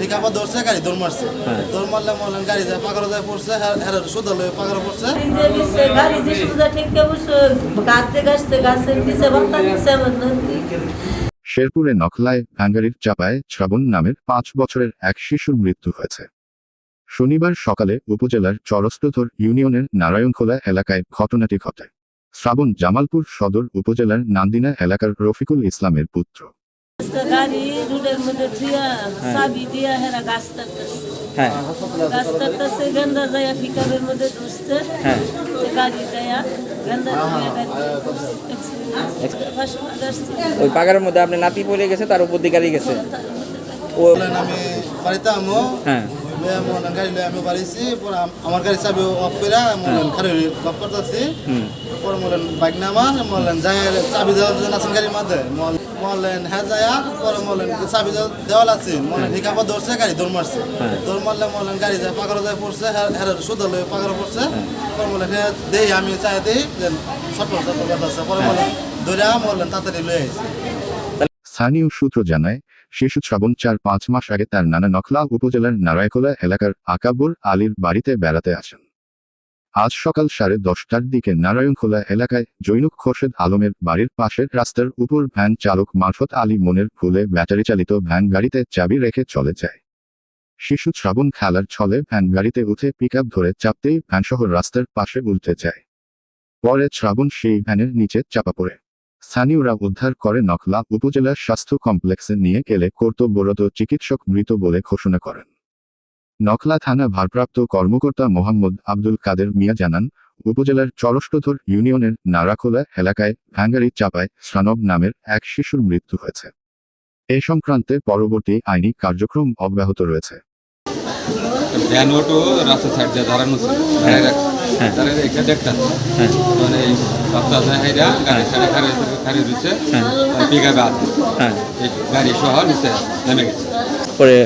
হিকাপা ধরছে গাড়ি দৌড় মারছে। হ্যাঁ। দৌড় মারলে মহলেন গাড়ি যায় পাগড় যায় পড়ছে হেরার সুদা লয়ে পাগড় পড়ছে। গাড়ি যে সুবিধা ঠিক বসে গাছে গাছতে গাছের পিছে বাপ্পা দিছে শেরপুরে নখলায় ভাঙ্গারির চাপায় শ্রাবণ নামের পাঁচ বছরের এক শিশুর মৃত্যু হয়েছে। শনিবার সকালে উপজেলার চরস্ত্রধর ইউনিয়নের নারায়ণখোলা এলাকায় ঘটনাটি ঘটে। শ্রাবণ জামালপুর সদর উপজেলার নান্দিনা এলাকার রফিকুল ইসলামের পুত্র। আজকে গাড়ি রোডের মধ্যে থুয়া চাবি দিয়া হেরা গাছ কাটতেছে হ্যাঁ গাছ কাটতেছে গেন্দা যায় পিকাপের মধ্যে ঢুসছে হ্যাঁ তো গাড়ি যায় গেন্দা দিয়ে গাড়ি ফার্স্ট আসছে ওই পাগারের মধ্যে আপনি নাতি পড়ে গেছে তার উপর দিয়ে গাড়ি গেছে ও বললেন আমি বাড়িতে আমো হ্যাঁ মহলেন গাড়ি লয়ে আমি বাড়িছি পরে আম- আমার গাড়ি চাবি অফ করে মহলেন খালি গপ করতেছি। পরে মহলেন বাইক নামান মহলেন যায় চাবি দেওয়ার জন্য আছেন গাড়ির মধ্যে মহলেন হ্যাঁ যায় পরে মহলেন চাবি দেওয়া- দেওয়াল আছে। মহলেন হিকাপা ধরছে গাড়ি দৌড় মারছে। হ্যাঁ। দৌড় মারলে মহলেন গাড়ি যায় পাগড় যায় পড়ছে হেরার সুদা লয়ে পাগড় পড়ছে। পরে মহলেন হ্যাঁ দেই আমি চাই দেই ছোট ছোট কথা পরে মহলেন ধরে মহলেন তাড়াতাড়ি লয়ে আইছে। স্থানীয় সূত্র জানায় শিশু শ্রাবণ চার পাঁচ মাস আগে তার নানা নখলা উপজেলার নারায়ণখোলা এলাকার আকাবুর আলীর বাড়িতে বেড়াতে আসেন। আজ সকাল সাড়ে দশটার দিকে নারায়ণখোলা এলাকায় জৈনুক খোরশেদ আলমের বাড়ির পাশের রাস্তার উপর ভ্যান চালক মারফত আলী মনের ভুলে ব্যাটারি চালিত ভ্যান গাড়িতে চাবি রেখে চলে যায়। শিশু শ্রাবণ খেলার ছলে ভ্যান গাড়িতে উঠে পিকআপ ধরে চাপতেই ভ্যানসহ রাস্তার পাশে উল্টে যায়। পরে শ্রাবণ সেই ভ্যানের নিচে চাপা পড়ে। স্থানীয়রা উদ্ধার করে নখলা উপজেলা স্বাস্থ্য কমপ্লেক্সে নিয়ে গেলে কর্তব্যরত চিকিৎসক মৃত বলে ঘোষণা করেন। নখলা থানা ভারপ্রাপ্ত কর্মকর্তা মোহাম্মদ আব্দুল কাদের মিয়া জানান উপজেলার চরষ্টধর ইউনিয়নের নারাখোলা এলাকায় ভাঙ্গারি চাপায় শ্রানব নামের এক শিশুর মৃত্যু হয়েছে। এ সংক্রান্তে পরবর্তী আইনি কার্যক্রম অব্যাহত রয়েছে। হ্যাঁ। দাঁড়ায় রেখে দেখতেছে হ্যাঁ। মানে যায় হাইরা গাড়ি সাইডে খারে খারে দিচ্ছে হ্যাঁ। এই গাড়ি সহ নিচে নেমে গেছে। পরে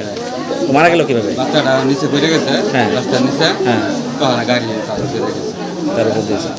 মারা গেল কীভাবে? বাচ্চাটা নিচে পড়ে গেছে হ্যাঁ। রাস্তার নিচে হ্যাঁ। তখন গাড়ি তার উপর দিয়েছে